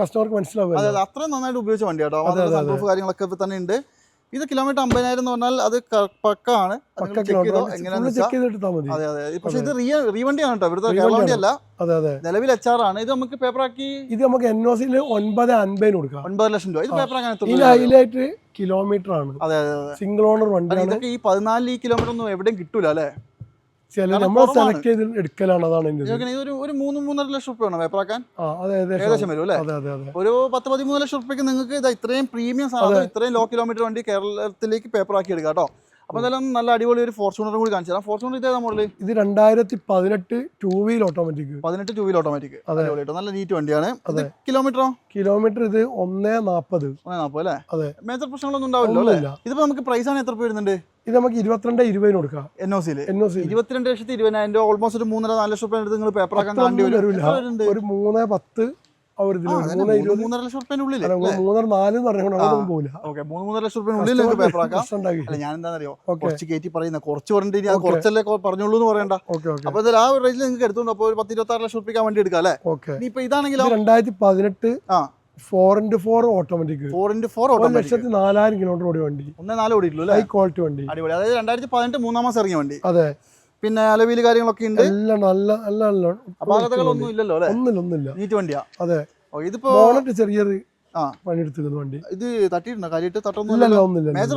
B: കസ്റ്റമർക്ക് മനസ്സിലാവും
A: അതെ അതെ. അത്രയും നന്നായിട്ട് ഉപയോഗിച്ച
B: അതെ,
A: സൺറൂഫ് കാര്യങ്ങളൊക്കെ ഇപ്പൊ തന്നെ ഉണ്ട്. ഇത് കിലോമീറ്റർ അമ്പതിനായിരം എന്ന് പറഞ്ഞാൽ അത് പക്കാണ്. അതെ അതെ പക്ഷെ ഇത് റിയ റീവണ്ടിയാണ് കേട്ടോ ഇവിടുത്തെ
B: അതെ അതെ.
A: നിലവിൽ എച്ച് ആർ ആണ്. ഇത് നമുക്ക് പേപ്പർ ആക്കി
B: ഇത് നമുക്ക് എൻ ഒ സിയിൽ ഒൻപത് അൻപതിന് കൊടുക്കാം.
A: ഒൻപത് ലക്ഷം രൂപ. ഇത്. പേപ്പർ
B: ഹൈലൈറ്റ് കിലോമീറ്റർ ആണ്.
A: അതെ അതെ
B: സിംഗിൾ ഓണർ വണ്ടി
A: ഇതൊക്കെ ഈ പതിനാല് കിലോമീറ്റർ ഒന്നും എവിടെയും കിട്ടൂല അല്ലേ?
B: നമ്മൾ. സെലക്ട് ചെയ്ത് എടുക്കലാണ് അതാണ്
A: ഒരു ഒരു മൂന്ന് മൂന്നര ലക്ഷം റുപ്യ വേണം
B: അതെ ഏകദേശം
A: വരും അല്ലേ? ഒരു പത്ത് പതിമൂന്ന് ലക്ഷം റുപ്യക്ക് നിങ്ങൾക്ക് ഇത് ഇത്രയും പ്രീമിയം സാധനം ഇത്രയും ലോ കിലോമീറ്റർ വണ്ടി കേരളത്തിലേക്ക് പേപ്പർ ആക്കി എടുക്കാം കേട്ടോ. അപ്പോൾ എന്തായാലും നല്ല അടിപൊളി ഒരു ഫോർച്യൂണറും കൂടി കാണിച്ചു തരാം. ഫോർച്യൂണർ ഇതേ മോഡൽ
B: ഇത് രണ്ടായിരത്തി പതിനെട്ട് ടൂ വീൽ ഓട്ടോമാറ്റിക്
A: പതിനെട്ട് ടൂ വീൽ ഓട്ടോമാറ്റിക്. അടിപൊളിയായിട്ട് നല്ല നീറ്റ് വണ്ടിയാണ്.
B: അതെ.
A: കിലോമീറ്ററോ
B: കിലോമീറ്റർ ഇത് ഒന്നേ നാൽപ്പത്
A: ഒന്നേ നാൽപ്പത് അല്ലേ?
B: അതെ.
A: മേജർ പ്രശ്നങ്ങളൊന്നും ഉണ്ടാവില്ല അല്ലേ? ഇതിപ്പോ നമുക്ക് പ്രൈസ് ആണ് എത്ര വരുന്നുണ്ട്?
B: ഇത് നമുക്ക് ഇരുപത്തിരണ്ട് ഇരുപതിന് കൊടുക്കാം.
A: എൻ ഒ സിയിൽ
B: എൻ ഒ സി
A: ഇരുപത്തിരണ്ട് ലക്ഷത്തി ഇരുപതിനായിരം രൂപ ഓൾമോസ്റ്റ് ഒരു മൂന്നര നാല് ലക്ഷം രൂപ എടുത്ത് നിങ്ങൾ പേപ്പർ ആക്കാൻ
B: ഒരു മൂന്ന് പത്ത് ഇതിൽ
A: മൂന്നര ലക്ഷം
B: നാല് പോകില്ല
A: ഓക്കെ മൂന്ന് ലക്ഷം അല്ല ഞാൻ എന്താണെന്നറിയോ കുറച്ച് കയറ്റി പറയുന്ന കുറച്ച് പറഞ്ഞിട്ട് കുറച്ചല്ലേ പറഞ്ഞുള്ളൂ പറഞ്ഞോളൂ എന്ന് പറയണ്ട. അപ്പൊ എന്തായാലും ആ ഒരു റേഞ്ചിൽ നിങ്ങൾക്ക് എടുത്തോണ്ട് അപ്പോൾ ഒരു പത്ത് ഇരുപത്തി ആറ് ലക്ഷം റുപ്യക്ക് വേണ്ടി എടുക്കാം അല്ലേ?
B: ഇനി
A: ഇനിയിപ്പോ ഇതാണെങ്കിൽ
B: ഇത് രണ്ടായിരത്തി പതിനെട്ട്
A: ആ
B: four into four automatic
A: four into four
B: ലക്ഷത്തി നാലായിരം കിലോമീറ്റർ ഓടിയ വണ്ടി.
A: ഒന്നേ നാല് ഓടിയിട്ടുള്ളൂ
B: ഹൈ ക്വാളിറ്റി വണ്ടി.
A: അടിപൊളി. അതായത് രണ്ടായിരത്തി പതിനെട്ട് മൂന്നാം മാസം ഇറങ്ങിയ വണ്ടി.
B: അതെ.
A: പിന്നെ അലവീൽ കാര്യങ്ങളൊക്കെ ഉണ്ട്?
B: എല്ലാം നല്ല
A: അപാകതകളൊന്നും ഇല്ലല്ലോ അല്ലേ?
B: ഒന്നില്ല ഒന്നില്ല
A: നീറ്റ് വണ്ടിയാ?
B: അതെ.
A: ഇതിപ്പോ
B: ചെറിയൊരു
A: ആ.
B: പണിയെടുത്തിരിക്കുന്ന വണ്ടി.
A: ഇത് തട്ടിയിട്ടുണ്ടോ? കാര്യമായിട്ട്
B: തട്ടൊന്നുമില്ല ഒന്നില്ല
A: അല്ലല്ലോ
B: ഇത്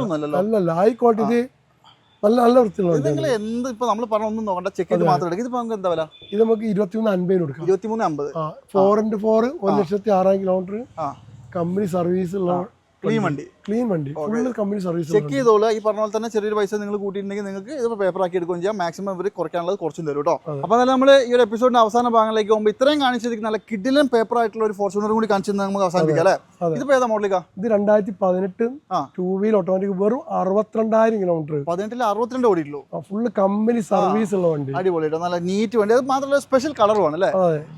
B: നല്ല നല്ല വൃത്തിയുള്ള
A: എന്ത് ഇപ്പൊ നമ്മൾ നോക്കണ്ട. ചെക്ക് ചെയ്ത് മാത്രം എടുക്കുക ഇതിപ്പോ നമുക്ക് എന്താ വില?
B: ഇത് നമുക്ക് ഇരുപത്തിമൂന്ന് അൻപതിന് കൊടുക്കാം.
A: ഇരുപത്തിമൂന്ന് അമ്പത്
B: ആ ഫോർ ഇന്റു ഫോർ ഒരു ലക്ഷത്തി ആറായിരം കിലോമീറ്റർ കമ്പനി സർവീസ് ഉള്ള
A: ക്ലീൻ വണ്ടി.
B: ക്ലീൻ വണ്ടി. ഫുള്ള് കമ്പനി സർവീസ്
A: ചെക്ക് ചെയ്തോളൂ. ഈ പറഞ്ഞ പോലെ തന്നെ ചെറിയൊരു പൈസ നിങ്ങൾ കൂട്ടിയിട്ടുണ്ടെങ്കിൽ നിങ്ങൾക്ക് ഇത് പേപ്പർ ആക്കി എടുക്കുകയും ചെയ്യാം. മാക്സിമം ഇവർ കുറയ്ക്കാനുള്ളത് കുറച്ചും തരും കേട്ടോ. അപ്പോൾ നമ്മൾ ഈ ഒരു എപ്പിസോഡിന്റെ അവസാന ഭാഗങ്ങളിലേക്ക് പോകുമ്പോൾ ഇത്രയും കാണിച്ചിരിക്കുന്ന നല്ല കിഡിലും പേപ്പർ ആയിട്ടുള്ള ഒരു ഫോർച്യൂണർ കൂടി കാണിച്ചു നമുക്ക് അവസാനിപ്പിക്കാം അല്ലേ. ഇതിപ്പോ ഏതാ മോഡലിക്കാ
B: ഇത് രണ്ടായിരത്തി പതിനെട്ട്. ടൂ വീൽ ഓട്ടോമാറ്റിക് വെറും അറുപത്തിരണ്ടായിരം കിലോമീറ്റർ
A: പതിനെട്ടിൽ അറുപത്തിരണ്ട് ഓടിയിട്ടുള്ളൂ.
B: ഫുള്ള് കമ്പനി സർവീസ് ഉള്ള വണ്ടി.
A: അടിപൊളി നല്ല നീറ്റ് വണ്ടി. അത് മാത്രമല്ല സ്പെഷ്യൽ കളറുമാണ് അല്ലേ?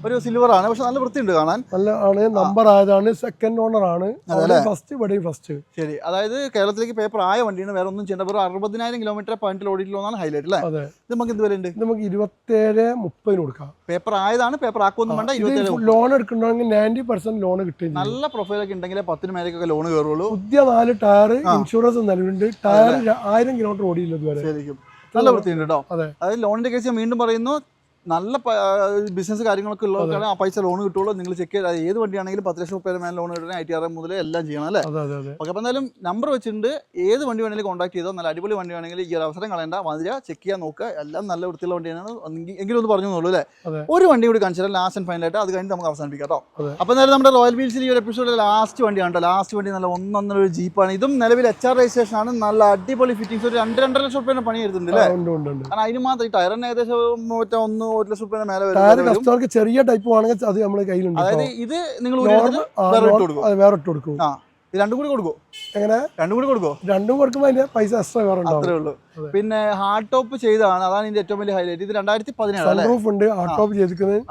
A: ഒരു സിൽവർ ആണ്. പക്ഷെ നല്ല വൃത്തിയുണ്ട് കാണാൻ.
B: നല്ല ആണ്. നമ്പർ ആയതാണ്. സെക്കൻഡ് ഓണർ ആണ്. ഫസ്റ്റ് ഇവിടെയും ഫസ്റ്റ്
A: ശരി. അതായത് കേരളത്തിലേക്ക് പേപ്പർ ആയ വണ്ടിയാണ് വേറെ ഒന്നും ചെയ്യേണ്ട. വെറും അറുപതിനായിരം കിലോമീറ്റർ പോയിന്റിൽ ഓടിയിട്ടുള്ളൂ എന്നാണ് ഹൈലൈറ്റ് അല്ലേ?
B: അതെ.
A: ഇത് നമുക്ക് എന്ത് വിലയുണ്ട്?
B: നമുക്ക് ഇരുപത്തേഴ് മുപ്പതിന് കൊടുക്കാം.
A: പേപ്പർ ആയതാണ് പേപ്പർ ആക്കുമെന്നും വേണ്ട ഇരുപത്തേഴ്
B: ലോൺ എടുക്കണമെങ്കിൽ നയന്റി പെർസെന്റ് ലോൺ കിട്ടും
A: നല്ല പ്രൊഫൈലൊക്കെ ഉണ്ടെങ്കിൽ പത്തിന് മേലേക്കൊക്കെ ലോൺ കയറുള്ളൂ
B: പുതിയ നാല് ടയർ ഇൻഷുറൻസ് നിലവിലുണ്ട്. ടയർ ആയിരം കിലോമീറ്റർ ഓടിയില്ല
A: ശരിക്കും. നല്ല വൃത്തിയുണ്ട് കേട്ടോ
B: അതെ.
A: അതായത് ലോണിന്റെ കേസ് ഞാൻ വീണ്ടും പറയുന്നു. നല്ല ബിസിനസ് കാര്യങ്ങളൊക്കെ ഉള്ളവർക്കാണ് ആ പൈസ ലോൺ കിട്ടുള്ളൂ. നിങ്ങൾ ചെക്ക് ചെയ്താൽ ഏത് വണ്ടിയാണെങ്കിലും പത്ത് ലക്ഷം രൂപയുടെ മേലെ ലോൺ കിട്ടണേ ഐ ടി ആർ മുതൽ എല്ലാം ചെയ്യണം അല്ലേ? ഓക്കെ അപ്പോൾ എന്തായാലും നമ്പർ വെച്ചിട്ടുണ്ട്. ഏത് വണ്ടി വേണമെങ്കിലും കോൺടാക്ട് ചെയ്തോ നല്ല അടിപൊളി വണ്ടി വേണമെങ്കിൽ ഈ ഒരു അവസരം കളയണ്ട. വന്നില്ല ചെക്ക് ചെയ്യാൻ നോക്കുക. എല്ലാം നല്ല വൃത്തിയുള്ള വണ്ടിയാണ്. എങ്കിലും ഒന്ന് പറഞ്ഞു തന്നുള്ളൂ അല്ലേ. ഒരു വണ്ടി കൂടി കാണിച്ചാൽ ലാസ്റ്റ് ആൻഡ് ഫൈനലായിട്ട് അത് കഴിഞ്ഞ് നമുക്ക് അവസാനിപ്പിക്കാം കേട്ടോ. അപ്പോൾ എന്തായാലും നമ്മുടെ റോയൽ വീൽസിൽ ഈ ഒരു എപ്പിസോഡിൽ ലാസ്റ്റ് വണ്ടിയാണ് കേട്ടോ. ലാസ്റ്റ് വണ്ടി നല്ല ഒന്നൊന്നര ഒരു ജീപ്പാണ് ഇതും നിലവിൽ എച്ച് ആർ രജിസ്ട്രേഷൻ ആണ്. നല്ല അടിപൊളി ഫിറ്റിംഗ്സ് ഒരു രണ്ട് രണ്ടര ലക്ഷം രൂപയുടെ പണി എടുത്തിട്ടുണ്ട്
B: ആ,
A: അല്ലേ കാരണം അതിന് മാത്രം ഈ ടയറിന് ഏകദേശം മറ്റേ ഒന്ന് ഒരു ലക്ഷം റുപ്യേനെ മേലെ
B: ടയർ കസ്റ്റമർക്ക് ചെറിയ ടൈപ്പ് ആണെങ്കിൽ അത് നമ്മുടെ കയ്യിലുണ്ട്
A: അതായത് ഇത് നിങ്ങൾ വേറെ ഇട്ട് കൊടുക്കും. രണ്ടും കൂടി കൊടുക്കും?
B: എങ്ങനെ?
A: രണ്ടും കൂടി കൊടുക്കോ?
B: രണ്ടും കൊടുക്കുമ്പോൾ അതിന്റെ പൈസ എക്സ്ട്രാ വേറെ
A: അത്രേ ഉള്ളൂ. പിന്നെ ഹാർഡ് ടോപ്പ് ചെയ്തതാണ് അതാണ് ഇതിന്റെ ഏറ്റവും വലിയ ഹൈലൈറ്റ് ഇത് രണ്ടായിരത്തി പതിനേഴ്
B: സൺറൂഫ് ഉണ്ട്. ഹാർഡ് ടോപ്പ് ചെയ്തിരിക്കുന്നത്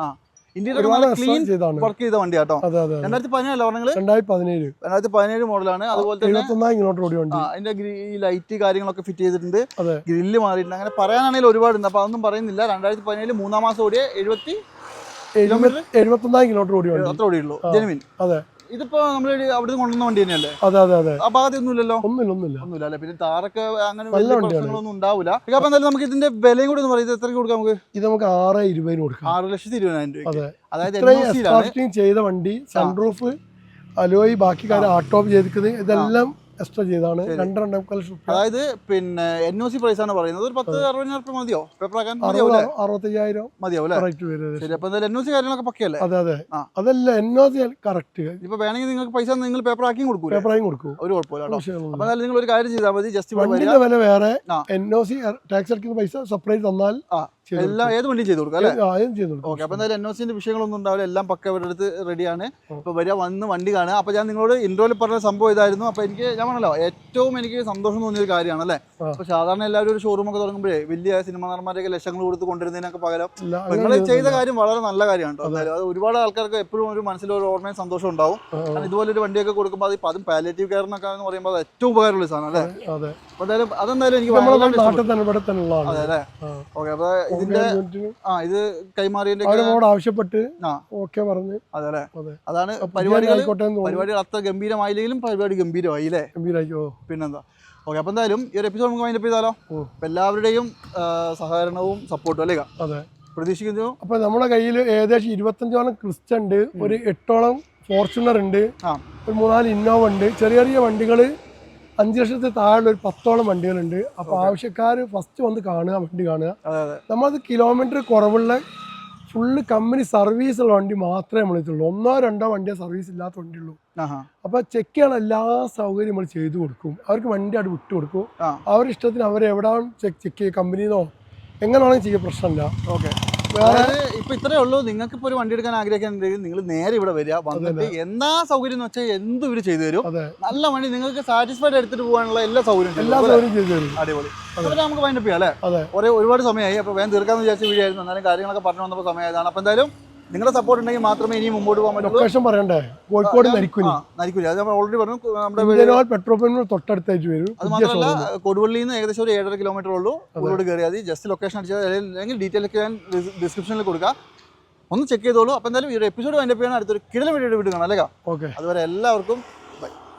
A: വർക്ക് ചെയ്ത വണ്ടി കേട്ടോ രണ്ടായിരത്തി പതിനേഴ് പറഞ്ഞത്?
B: രണ്ടായിരത്തി പതിനേഴ്.
A: രണ്ടായിരത്തി പതിനേഴ് മോഡലാണ്. അതുപോലെ തന്നെ
B: കിലോമീറ്റർ ഓടി വണ്ടി.
A: അതിന്റെ ഈ ലൈറ്റ് കാര്യങ്ങളൊക്കെ ഫിറ്റ് ചെയ്തിട്ടുണ്ട്. ഗ്രില്ല് മാറിയിട്ടുണ്ട്. അങ്ങനെ പറയാനാണെങ്കിൽ ഒരുപാടുണ്ട്. അപ്പൊ അതൊന്നും പറയുന്നില്ല. രണ്ടായിരത്തി പതിനേഴ് മൂന്നാം മാസം ഓടിയ എഴുപത്തി
B: എഴുപത്തി ഒന്നായിരം കിലോമീറ്റർ ഓടി
A: അത്ര ഓടിയുള്ളൂ. ജെനുവിൻ
B: അതെ.
A: ഇതിപ്പോ നമ്മൾ അവിടെ കൊണ്ടുവന്ന വണ്ടി തന്നെയല്ലേ?
B: അതെ അതെ അതെ.
A: അപാകത ഒന്നുമില്ലല്ലോ?
B: ഒന്നുമില്ല ഒന്നുമില്ല.
A: ഒന്നുമില്ല അല്ലെ? പിന്നെ താറൊക്കെ അങ്ങനെ വലിയ. പ്രശ്നങ്ങളൊന്നും ഉണ്ടാവില്ല അപ്പൊ എന്തായാലും നമുക്ക് ഇതിന്റെ വിലയും കൂടി ഒന്ന് പറയും. ഇത് എത്ര കൊടുക്കാം നമുക്ക്?
B: ഇത് നമുക്ക് ആറ് ഇരുപതിന് കൊടുക്കാം.
A: ആറ് ലക്ഷത്തി ഇരുപതിനായിരം രൂപ
B: അതെ.
A: അതായത്
B: ചെയ്ത വണ്ടി സൺറൂഫ് അലോയി ബാക്കി കാര്യം ഓട്ടോ ടോപ്പ് ചെയ്തിരിക്കുന്നത് ഇതെല്ലാം എക്സ്ട്രാ ചെയ്താണ്.
A: ശരി.
B: രണ്ട് രണ്ടേ മുക്കാൽ
A: അതായത് പിന്നെ എൻ ഒ സി പ്രൈസ് ആണ് പറയുന്നത്. ഒരു പത്ത് അറുപതിനായിരം റുപ്യ മതിയോ? പേപ്പർ ആക്കാൻ
B: അറുപത്
A: മതിയാവൂലേ?
B: അറുപത്തയ്യായിരം
A: മതിയാവും ശരി അപ്പൊ എൻ ഒ സി കാര്യങ്ങളൊക്കെ പക്കയല്ലേ?
B: അതെ അതെ. അതല്ല എന്നോ കറക്റ്റ്
A: ഇപ്പൊ വേണമെങ്കിൽ നിങ്ങൾക്ക് പൈസ നിങ്ങൾ പേപ്പർ ആക്കി കൊടുക്കും.
B: പേപ്പർ ആക്കി കൊടുക്കും
A: ഒരു കുഴപ്പമില്ല നിങ്ങൾ ഒരു കാര്യം ചെയ്താൽ മതി. ജസ്റ്റ്
B: വില വേറെ. എൻ ഒ സി ടാക്സ് അടക്കുന്ന പൈസ സെപ്പറേറ്റ് തന്നാൽ
A: എല്ലാം ഏത് വണ്ടിയും ചെയ്ത് കൊടുക്കാം. ഓക്കെ അപ്പൊ എന്തായാലും എൻ ഒ സിന്റെ വിഷയങ്ങളൊന്നും ഉണ്ടാവില്ല എല്ലാം പക്ക അവരുടെ അടുത്ത് റെഡിയാണ്. ഇപ്പൊ വരിക വന്ന് വണ്ടി കാണുക. അപ്പൊ ഞാൻ നിങ്ങളോട് ഇൻട്രോയിൽ പറഞ്ഞ സംഭവം ഇതായിരുന്നു. അപ്പൊ എനിക്ക് ഞാൻ പറഞ്ഞല്ലോ ഏറ്റവും എനിക്ക് സന്തോഷം തോന്നിയ ഒരു കാര്യമാണ് അല്ലേ. അപ്പൊ സാധാരണ എല്ലാവരും ഒരു ഷോറൂം ഒക്കെ തുടങ്ങുമ്പോഴേ വലിയ സിനിമ നടന്മാരെയൊക്കെ ലക്ഷങ്ങൾ കൊടുത്ത് കൊണ്ടുവരുന്നതിനൊക്കെ പകരം നിങ്ങൾ ചെയ്ത കാര്യം വളരെ നല്ല കാര്യമാണ് എന്തായാലും അത് ഒരുപാട് ആൾക്കാർക്ക് എപ്പോഴും ഒരു മനസ്സിൽ ഒരു ഓർമ്മയും സന്തോഷം ഉണ്ടാവും. ഇതുപോലെ ഒരു വണ്ടിയൊക്കെ കൊടുക്കുമ്പോൾ അത് ഇപ്പൊ അതും പാലേറ്റീവ് കെയറിനൊക്കെ എന്ന് പറയുമ്പോൾ അത് ഏറ്റവും ഉപകാരമുള്ള സാധനം അല്ലേ? അതെന്തായാലും എനിക്ക് അതെ അല്ലേ? ഓക്കെ അപ്പൊ ഇതിന്റെ ആ ഇത് കൈമാറിയതിന്റെ
B: അവർ നമ്മളോട് ആവശ്യപ്പെട്ട്. ഓക്കെ പറഞ്ഞ്.
A: അതെ. അതാണ് പരിപാടികൾ പരിപാടികൾ അത്ര ഗംഭീരമായില്ലെങ്കിലും പരിപാടി ഗംഭീരമായില്ലേ?
B: ഗംഭീരമായിക്കോ
A: പിന്നെന്താ? ഓക്കെ അപ്പോൾ എന്തായാലും ഈ ഒരു എപ്പിസോഡ് നമുക്ക് വൈൻഡപ്പ് ചെയ്താലോ?
B: ഉം.
A: എല്ലാവരുടെയും സഹകരണവും സപ്പോർട്ടും അല്ലേ
B: അതെ.
A: പ്രതീക്ഷിക്കുന്നു.
B: അപ്പൊ നമ്മുടെ കയ്യിൽ ഏകദേശം ഇരുപത്തഞ്ചോളം ക്രിസ്റ്റ ഉണ്ട്. ഒരു എട്ടോളം ഫോർച്യൂണർ ഉണ്ട്. ഒരു മൂന്നാൽ ഇന്നോവ ഉണ്ട്. ചെറിയ ചെറിയ വണ്ടികൾ അഞ്ച് ലക്ഷത്തിൽ താഴെ ഒരു പത്തോളം വണ്ടികളുണ്ട്. അപ്പോൾ ആവശ്യക്കാർ ഫസ്റ്റ് വന്ന് കാണുക വണ്ടി കാണുക. നമ്മളത് കിലോമീറ്റർ കുറവുള്ള ഫുള്ള് കമ്പനി സർവീസ് ഉള്ള വണ്ടി മാത്രമേ നമ്മൾ എത്തുള്ളൂ ഒന്നോ രണ്ടോ വണ്ടിയെ സർവീസ് ഇല്ലാത്ത വണ്ടി
A: ഉള്ളൂ
B: അപ്പോൾ ചെക്ക് ചെയ്യാൻ എല്ലാ സൗകര്യം നമ്മൾ ചെയ്തു കൊടുക്കും. അവർക്ക് വണ്ടി അവിടെ വിട്ടു കൊടുക്കും.
A: അവരിഷ്ടത്തിന്
B: അവരുടെ ഇഷ്ടത്തിന് അവരെവിടാണ് ചെക്ക് ചെക്ക് ചെയ്യുക കമ്പനിന്നോ എങ്ങനെയാണെങ്കിൽ ചെയ്യുക പ്രശ്നമില്ല.
A: ഓക്കെ
B: വേറെ
A: ഇപ്പൊ ഇത്രേ ഉള്ളൂ. നിങ്ങൾക്ക് ഇപ്പൊ ഒരു വണ്ടി എടുക്കാൻ ആഗ്രഹിക്കുന്നുണ്ടെങ്കിൽ നിങ്ങൾ നേരെ ഇവിടെ വരിക. വന്നിട്ട് എന്താ സൗകര്യം എന്ന് വെച്ചാൽ എന്തും ഇവർ ചെയ്തു തരും. നല്ല വണ്ടി നിങ്ങൾക്ക് സാറ്റിസ്ഫൈഡ് എടുത്തിട്ട് പോകാനുള്ള എല്ലാ സൗകര്യം
B: എല്ലാ
A: തരും.
B: സൗകര്യം ചെയ്തു തരും.
A: അടിപൊളി. അതൊക്കെ നമുക്ക് വൈൻഡപ്പ് ചെയ്യാം അല്ലേ? ഒരേ ഒരുപാട് സമയമായി. അപ്പൊ വേഗം തീർക്കാന്ന് വിചാരിച്ച വീഡിയോ ആയിരുന്നു. എന്നാലും കാര്യങ്ങളൊക്കെ പറഞ്ഞു വന്നപ്പോൾ സമയമായതാണ്. അപ്പൊ എന്തായാലും നിങ്ങളുടെ സപ്പോർട്ട് ഉണ്ടെങ്കിൽ മാത്രമേ ഇനി മുമ്പോട്ട് പോകാൻ പറ്റുള്ളൂ.
B: ലൊക്കേഷൻ പറയണ്ടേ? കോഴിക്കോട്
A: നരിക്കുലി. നരിക്കുലി. അത് ഓൾറെഡി പറഞ്ഞു നമ്മുടെ
B: പെട്രോൾ പമ്പിന് തൊട്ടടുത്തായിട്ട് വരും.
A: അത് മാത്രമല്ല കൊടുവള്ളിയിൽ നിന്ന് ഏകദേശം ഒരു ഏഴര കിലോമീറ്റർ ഉള്ളൂ. ഉള്ളോട് കയറിയാൽ മതി. ജസ്റ്റ് ലൊക്കേഷൻ അടിച്ചാൽ അല്ലെങ്കിൽ ഡീറ്റെയിൽ ഒക്കെ ഞാൻ ഡിസ്ക്രിപ്ഷനിൽ കൊടുക്കാം. ഒന്ന് ചെക്ക് ചെയ്തോളൂ. അപ്പോൾ എന്തായാലും ഈ ഒരു എപ്പിസോഡ് വൈൻഡപ്പ് ചെയ്യാൻ അടുത്തൊരു കിടല വീഡിയോ വീട് കാണാം അല്ലേ
B: ഓക്കെ
A: അതുവരെ എല്ലാവർക്കും